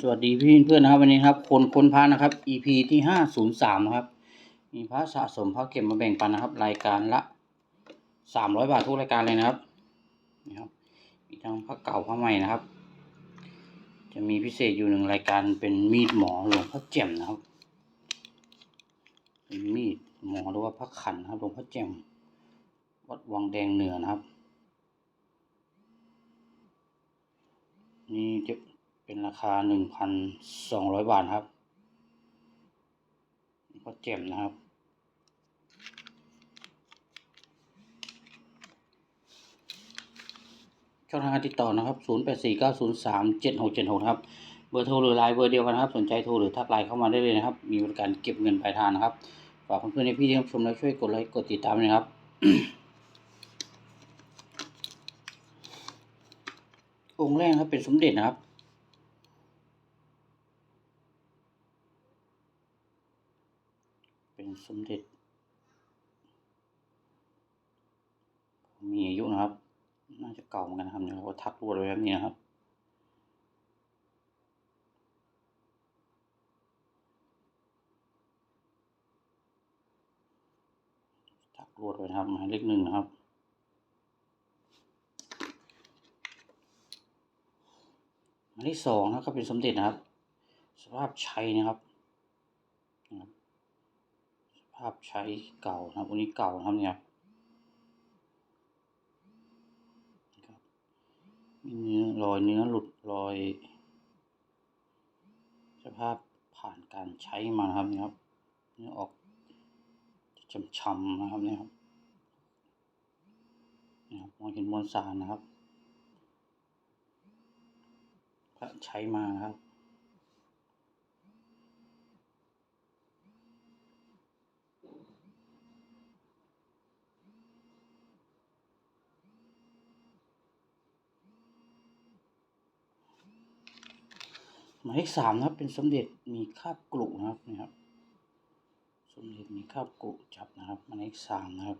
สวัสดีพี่เพื่อนนะครับวันนี้ครับ คนคนพระนะครับ EP ที่ห้าศูนย์สามนะครับ มีพระสะสมพระเก็บมาแบ่งปันนะครับ รายการละสามร้อยบาททุกรายการเลยนะครับนี่ครับ มีทั้งพระเก่าพระใหม่นะครับ จะมีพิเศษอยู่หนึ่งรายการเป็นมีดหมอหลวงพ่อแจ่มนะครับเป็นมีดหมอหรือว่าพระขันนะครับหลวงพ่อแจ่มวัดวังแดงเหนือนะครับ นี่จะ เป็นราคาหนึ่งพันสองร้อยบาทครับก็เจ็มนะครับ ช่องทางการติดต่อนะครับศูนย์แปดสี่เก้าศูนย์สามเจ็ดหกเจ็ดหกครับ เบอร์โทรหรือไลน์เบอร์เดียวกันนะครับ สนใจโทรหรือทักไลน์เข้ามาได้เลยนะครับ มีบริการเก็บเงินปลายทางนะครับ ฝากเพื่อนๆในพี่ที่ชมแล้วช่วยกดไลค์กดติดตามด้วยนะครับองค์แรกครับเป็นสมเด็จนะครับ เป็น สมเด็จมีอายุนะครับ น่าจะเก่าเหมือนกันนะครับเนี่ยเขาทักรวดไว้แบบนี้นะครับ ทักรวดไว้นะครับหมายเลขหนึ่งนะครับหมายเลขสองนะครับก็เป็นสมเด็จนะครับ สภาพใช้นะครับนะครับ ภาพใช้เก่านะครับวันนี้เก่านะครับเนี่ยครับมีเนื้อรอยเนื้อหลุดรอย สภาพผ่านการใช้มานะครับเนี่ยครับ เนื้อออกช้ำๆนะครับเนี่ยครับนี่ครับมองเห็นมวลสารนะครับใช้มานะครับ หมายเลขสามนะครับเป็นสมเด็จมีคาบกรุนะครับนี่ครับ สมเด็จมีคาบกรุจับนะครับหมายเลขสามนะครับ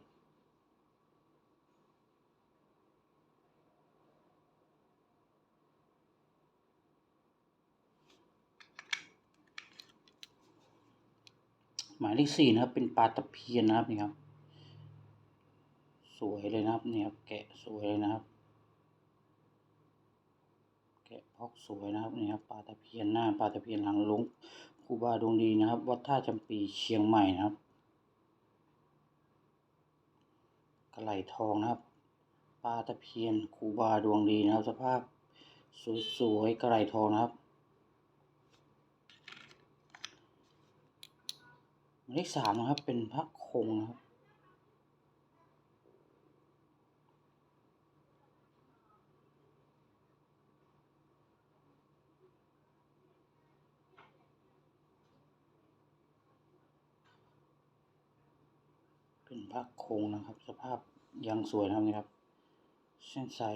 หมายเลขสี่นะครับ เป็นปลาตะเพียนนะครับนี่ครับ สวยเลยนะครับนี่ครับแกะสวยเลยนะครับะพอกสวยนะครับนี่ครับปลาตะเพียนหน้าปลาตะเพียนหลังลวงครูบาดวงดีนะครับ วัดท่าจำปีเชียงใหม่นะครับกระไหลทองนะครับปลาตะเพียนครูบาดวงดีนะครับ สภาพสวยๆกระไหลทองนะครับหมายเลขสามนะครับเป็นพระคงนะครับ พระโครงนะครับ สภาพยังสวยนะครับ เส้นสาย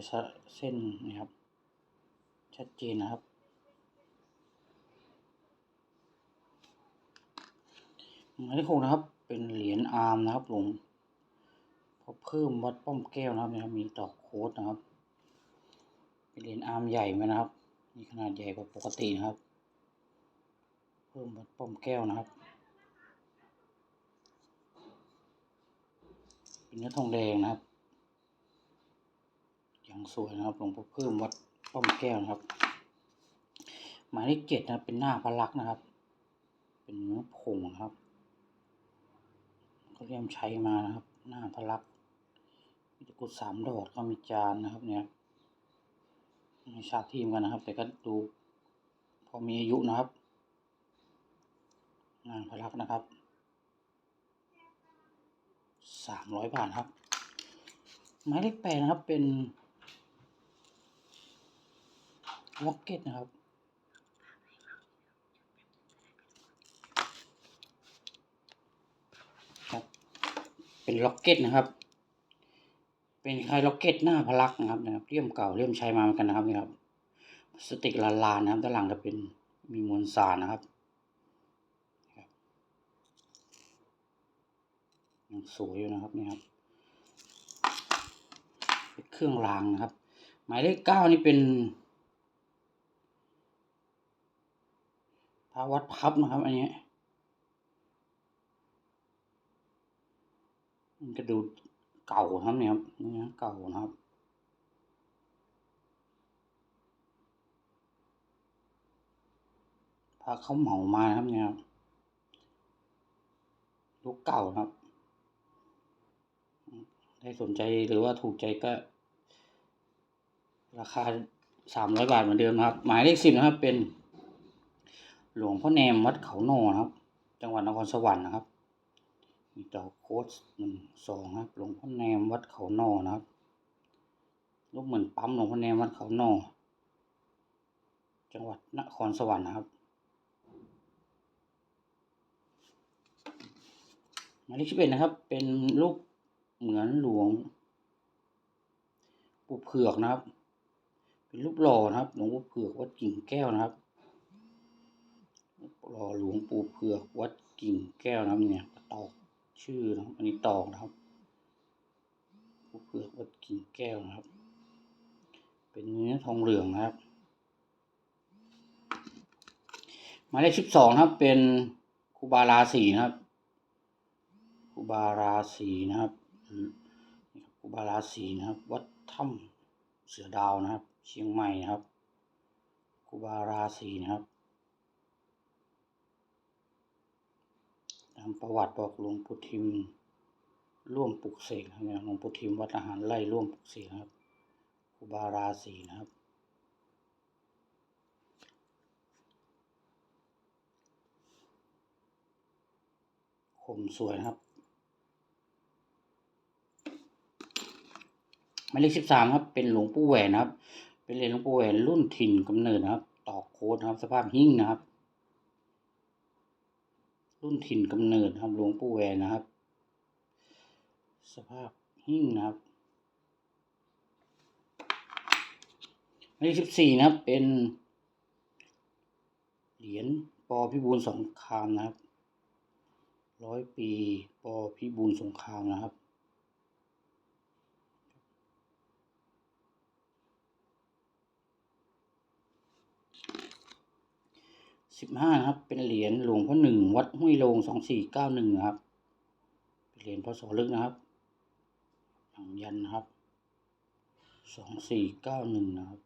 เส้นนี่ครับ ชัดเจนนะครับ หมายเลขหกนะครับ เป็นเหรียญอาร์มนะครับหลวงพอเพิ่มวัดป้อมแก้วนะครับนะครับมีดอโค้ดนะครับ เป็นเหรียญอาร์มใหญ่ไหมนะครับ มีขนาดใหญ่กว่าปกตินะครับ เพิ่มวัดป้อมแก้วนะครับ เป็นเนื้อทองแดงนะครับอย่างสวยนะครับหลวงพ่อเพิ่มวัดป้อมแก้วนะครับหมายเลขเจ็ดนะเป็นหน้าพระลักษณ์นะครับ เป็นเนื้อผงนะครับเขาเรียมใช้มานะครับ หน้าพระลักษณ์มีตะกรุดสามดอกก็มีจานนะครับ เนี่ยไม่ทราบทีมกันนะครับ แต่ก็ดูพอมีอายุนะครับ หน้าพระลักษณ์นะครับ สามร้อยบาทครับ หมายเลขแปดนะครับเป็นล็อกเก็ตนะครับครับ เป็นล็อกเก็ตนะครับ เป็นคล้ายล็อกเก็ตหน้าพลักนะครับนะครับเลี่ยมเก่าเลี่ยมใช้มาเหมือนกันนะครับนี่ครับสติกลานๆนะครับด้านหลังจะเป็นมีมวลสารนะครับยัง สวยอยู่นะครับนี่ครับเป็นเครื่องรางนะครับ หมายเลขเก้านี่เป็นพระวัดพับนะครับอันนี้มันก็ดูเก่าครับเนี่ยครับนี่นะเก่านะครับพาเขาเหมามานะครับเนี่ยครับลูกเก่านะครับ ได้สนใจหรือว่าถูกใจก็ ราคาสามร้อยบาทเหมือนเดิมนะครับ หมายเลขสิบนะครับ เป็น หลวงพ่อแนมวัดเขาโนนะครับ จังหวัดนครสวรรค์นะครับ มีดอโค้ดหนึ่งสองครับ หลวงพ่อแนมวัดเขาโนนะครับรูปเหมือนปั๊มหลวงพ่อแนมวัดเขาโนจังหวัดนครสวรรค์นะครับหมายเลขสิบเอ็ดนะครับ เป็นรูป เหมือนหลวงปู่เผือกนะครับ เป็นรูปหล่อนะครับ หลวงปู่เผือกวัดกิ่งแก้วนะครับรูปหล่อหลวงปู่เผือกวัดกิ่งแก้วนะครับเนี่ยตอกชื่อนะครับ อันนี้ตอกนะครับปู่เผือกวัดกิ่งแก้วนะครับ เป็นเนื้อทองเหลืองนะครับหมายเลขสิบสองครับ เป็นคูบาราศีนะครับคูบาราศีนะครับ นี่ครับครูบาราศีนะครับ วัดถ้ำเสือดาวนะครับ เชียงใหม่นะครับครูบาราศีนะครับตามประวัติบอกหลวงปู่ทิมร่วมปลุกเสกนะครับหลวงปู่ทิมวัดอาหารไล่ร่วมปลุกเสกนะครับครูบาราศีนะครับคมสวยนะครับ หมายเลขสิบสามครับ เป็นหลวงปู่แหวนครับ เป็นเหรียญหลวงปู่แหวนรุ่นถิ่นกำเนิดนะครับตอกโค้ดนะครับ สภาพหิ้งนะครับ รุ่นถิ่นกำเนิดครับหลวงปู่แหวนนะครับ สภาพหิ้งนะครับหมายเลขสิบสี่นะครับ เป็นเหรียญปอพิบูลสงครามนะครับร้อยปีปอพิบูลสงครามนะครับ สิบห้านะครับ เป็นเหรียญหลวงพ่อหนึ่งวัดห้วยโลงสองสี่เก้าหนึ่งนะครับ เป็นเหรียญพศลึกนะครับหลังยันนะครับสองสี่เก้าหนึ่งนะครับ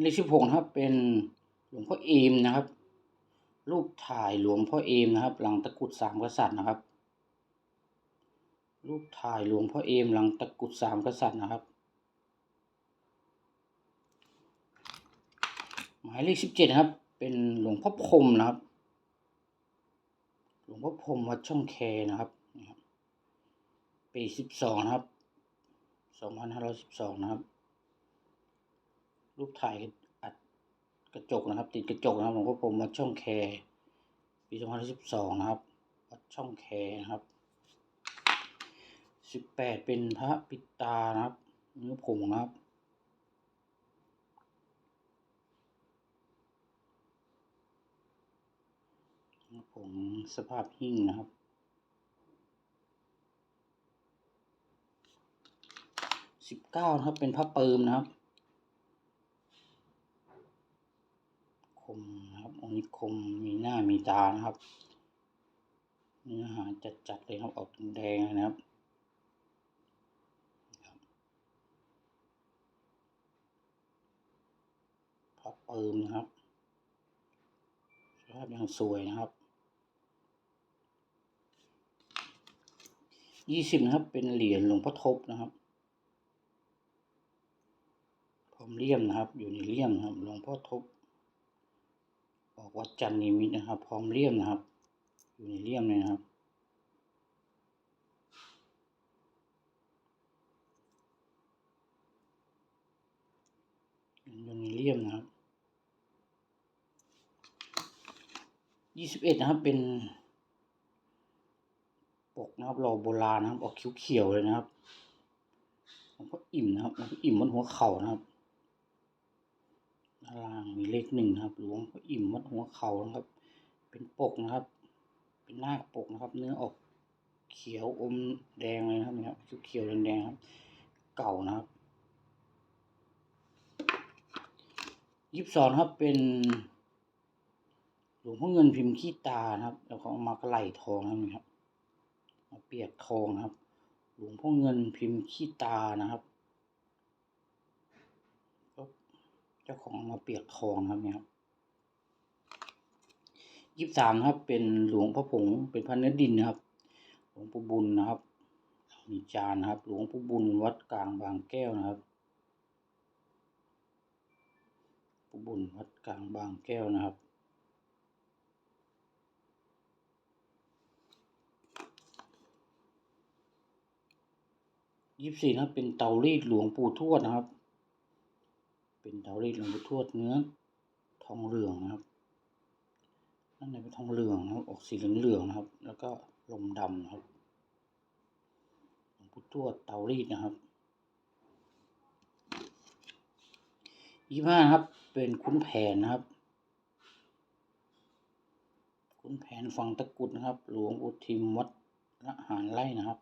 เลขสิบหกนะครับเป็นหลวงพ่อเอมนะครับ รูปถ่ายหลวงพ่อเอมนะครับ หลังตะกรุดสามกษัตริย์นะครับ รูปถ่ายหลวงพ่อเอมหลังตะกุดสามกษัตริย์นะครับ หมายเลขสิบเจ็ดครับ เป็นหลวงพ่อพรมนะครับ หลวงพ่อพรมวัดช่องแคนะครับนี่ครับปีสิบสองนะครับสองพันห้าร้อยสิบสองนะครับ รูปถ่ายอัดกระจกนะครับ ติดกระจกนะครับหลวงพ่อพรมวัดช่องแคปีสองพันสิบสองนะครับวัดช่องแคนะครับ สิบแปดเป็นพระปิดตานะครับ เนื้อผงนะครับเนื้อผงสภาพหิ้งนะครับ สิบเก้านะครับเป็นพระเปิมนะครับ คมนะครับองค์นี้คมมีหน้ามีตานะครับเนื้อหาจัดๆเลยครับออกแดงนะครับ พระเปิมนะครับสภาพยังสวยนะครับยี่สิบนะครับ เป็นเหรียญหลวงพ่อทบนะครับพรอมเลี่ยมนะครับ อยู่ในเลี่ยมนะครับหลวงพ่อทบออกวัดจันทร์นิมิตนะครับ พร้อมเลี่ยมนะครับ อยู่ในเลี่ยมเลยนะครับอยู่ในเลี่ยมนะครับ ยี่สิบเอ็ดนะครับเป็น ปกนะครับหล่อโบราณนะครับออกเขียวๆเลยนะครับหลวงพ่ออิ่มนะครับหลวงพ่ออิ่มบนหัวเข่านะครับด้านล่างมีเลขหนึ่งนะครับหลวงพ่ออิ่มวัดหัวเข่านะครับ เป็นปกนะครับ เป็นหน้าปกนะครับ เนื้อออกเขียวอมแดงเลยนะครับนี่ครับชุดเขียวแดงๆครับ เก่านะครับยี่สิบสองครับเป็น ลวงพ่อเงินพิมพ์ขี้ตานะครับ แล้วก็เอามากระไหลทองนะครับมาเปียกทองนะครับ หลวงพ่อเงินพิมพ์ขี้ตานะครับเจ้าของเอามาเปียกทองครับเนี่ยครับยี่สิบสามครับ เป็นหลวงพ่อผงเป็นพระเนื้อดินนะครับ หลวงปู่บุญนะครับมีจานนะครับ หลวงปู่บุญวัดกลางบางแก้วนะครับปู่บุญวัดกลางบางแก้วนะครับ ยี่สิบสี่นะเป็นเตารีดหลวงปู่ทวดนะครับ เป็นเตารีดหลวงปู่ทวดเนื้อทองเหลืองนะครับนั่นเป็นทองเหลืองนะครับออกสีเหลืองๆนะครับ แล้วก็ลมดำนะครับหลวงปู่ทวดเตารีดนะครับยี่ห้าครับ เป็นคุ้นแผนนะครับ คุ้นแผนฝั่งตะกุดนะครับ หลวงปู่ทิมวัดละหารไร่นะครับ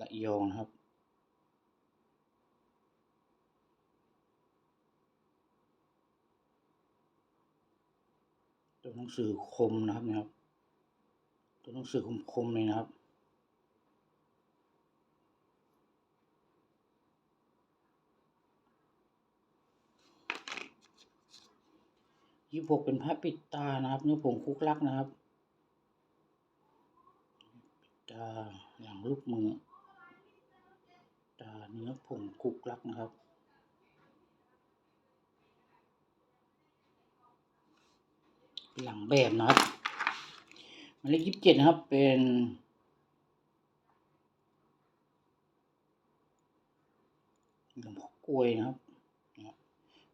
ละยองนะครับ ตัวหนังสือคมนะครับเนะครับ ตัวหนังสือคมคมเลยนะครับยี่หกเป็นผ้าปิดตานะครับ เนื้อผงคุกลักนะครับ ปิดตาหลังลูกมือ เนื้อผงคุกลักนะครับ หลังแบบนะครับหมายเลขยี่สิบเจ็ดนะครับเป็นหลวงพ่อกลวยนะครับนะครับ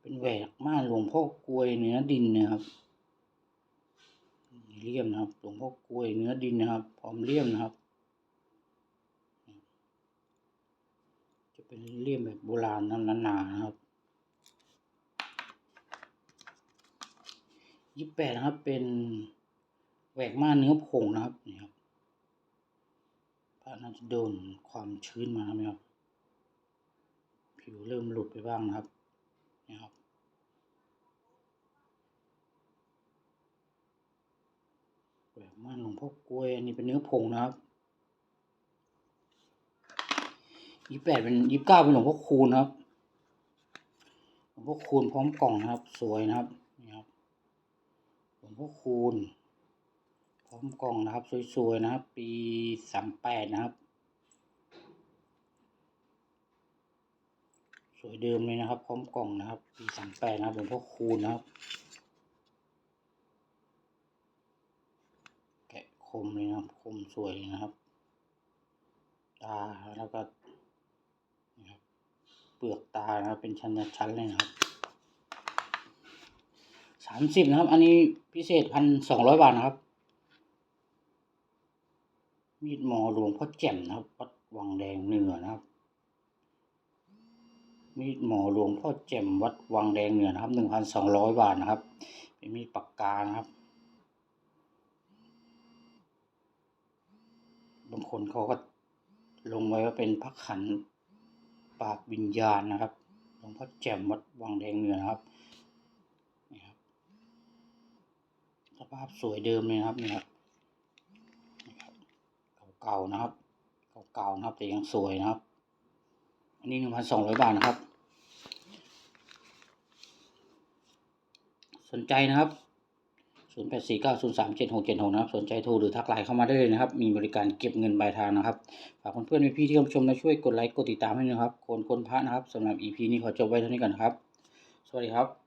เป็นแหวกม่านหลวงพ่อกลวยเนื้อดินนะครับเลี่ยมนะครับหลวงพ่อกลวยเนื้อดินนะครับ พร้อมเลี่ยมนะครับ จะ เป็นเลี่ยมแบบโบราณหนาๆนะครับยี่สิบแปดนะครับเป็นแหวกม่านเนื้อผงนะครับนี่ครับพระน่าจะโดนความชื้นมานะครับ ผิวเริ่มหลุดไปบ้างนะครับนี่ครับแหวกม่านหลวงพ่อกล้วยอันนี้เป็นเนื้อผงนะครับ ยี่สิบแปดเป็นยี่สิบเก้าเป็นหลวงพ่อคูณครับ หลวงพ่อคูณพร้อมกล่องนะครับ สวยนะครับนี่ครับ หลวงพ่อคูณพร้อมกล่องนะครับ สวยๆนะครับ ปีสามแปดนะครับ สวยเดิมเลยนะครับ พร้อมกล่องนะครับ ปีสามแปดนะครับหลวงพ่อคูณนะครับ แกะคมเลยนะครับ คมสวยเลยนะครับตาแล้วก็ ปลือกตานะครับ เป็นชั้นชั้นๆเลยนะครับสามสิบนะครับ อันนี้พิเศษพันสองร้อยบาทนะครับ มีดหมอหลวงพ่อแจ่มนะครับวัดวังแดงเหนือนะครับ มีดหมอหลวงพ่อแจ่มวัดวังแดงเหนือนะครับหนึ่งพันสองร้อยบาทนะครับ เป็นมีดปากกานะครับบางคนเขาก็ลงไว้ว่าเป็นพระขัน ปาบวิญญาณนะครับหลวงพ่อแจ่มวัดวังแดงเหนือนะครับนี่ครับ สภาพสวยเดิมเลยนะครับนี่ครับเก่าๆนะครับเก่าๆนะครับ แต่ยังสวยนะครับ อันนี้หนึ่งพันสองร้อยบาทนะครับ สนใจนะครับ ศูนย์แปดสี่เก้าศูนย์สามเจ็ดหกเจ็ดหกนะครับสนใจโทรหรือทักไลน์เข้ามาได้เลยนะครับ มีบริการเก็บเงินปลายทางนะครับฝากเพื่อนๆพี่ที่ชมนะช่วยกดไลค์กดติดตามให้นะครับคนคนพระนะครับสำหรับ EP นี้ขอจบไว้เท่านี้ก่อนครับ สวัสดีครับ